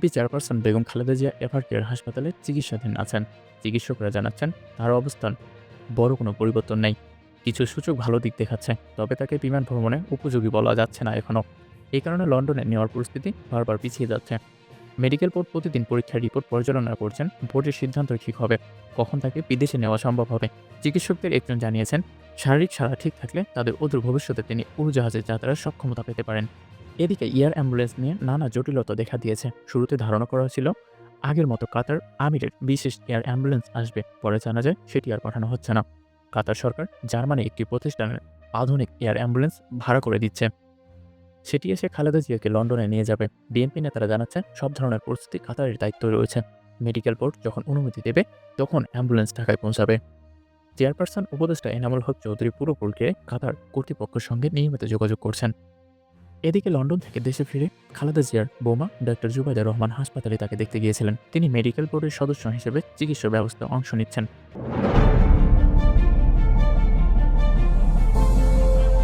BNP chairperson Begum Khaleda Zia Ever Care হাসপাতালে চিকিৎসাধীন আছেন। চিকিৎসকরা জানাচ্ছেন, তার অবস্থান বড় কোনো পরিবর্তন নেই। কিছু সূচক ভালো দিক দেখাচ্ছে, তবে তাকে বিমান ভ্রমণে উপযোগী বলা যাচ্ছে না এখনও এই কারণে লন্ডনে নেওয়ার পরিস্থিতি বারবার পিছিয়ে যাচ্ছে। মেডিকেল বোর্ড প্রতিদিন পরীক্ষার রিপোর্ট পর্যালোচনা করছেন বোর্ডের সিদ্ধান্ত ঠিক হবে, কখন তাকে বিদেশে নেওয়া সম্ভব হবে। চিকিৎসকদের একজন জানিয়েছেন, শারীরিক সারা ঠিক থাকলে তাদের অদূর ভবিষ্যতে তিনি উড়োজাহাজে যাত্রার সক্ষমতা পেতে পারেন। এদিকে এয়ার অ্যাম্বুলেন্স নিয়ে নানা জটিলতা দেখা দিয়েছে। শুরুতে ধারণা করা হয়েছিল, আগের মতো কাতার আমিরের বিশেষ এয়ার অ্যাম্বুলেন্স আসবে। পরে জানা যায় সেটি আর পাঠানো হচ্ছে না। কাতার সরকার জার্মানি একটি প্রতিষ্ঠানের আধুনিক এয়ার অ্যাম্বুলেন্স ভাড়া করে দিচ্ছে। সেটি এসে খালেদা জিয়াকে লন্ডনে নিয়ে যাবে। বিএনপি নেতারা জানাচ্ছেন, সব ধরনের পরিস্থিতি কাতারের দায়িত্ব রয়েছে। মেডিকেল বোর্ড যখন অনুমতি দেবে, তখন অ্যাম্বুলেন্স ঢাকায় পৌঁছাবে। চেয়ারপারসন উপদেষ্টা এনামুল হক চৌধুরী পুরো প্রক্রিয়ায় কাতার কর্তৃপক্ষের সঙ্গে নিয়মিত যোগাযোগ করছেন। এদিকে লন্ডন থেকে দেশে ফিরে খালেদা জিয়ার বোমা ডক্টর জুবাইদা রহমান হাসপাতালে তাকে দেখতে গিয়েছিলেন। তিনি মেডিকেল বোর্ডের সদস্য হিসেবে চিকিৎসা ব্যবস্থা অংশ নিচ্ছেন।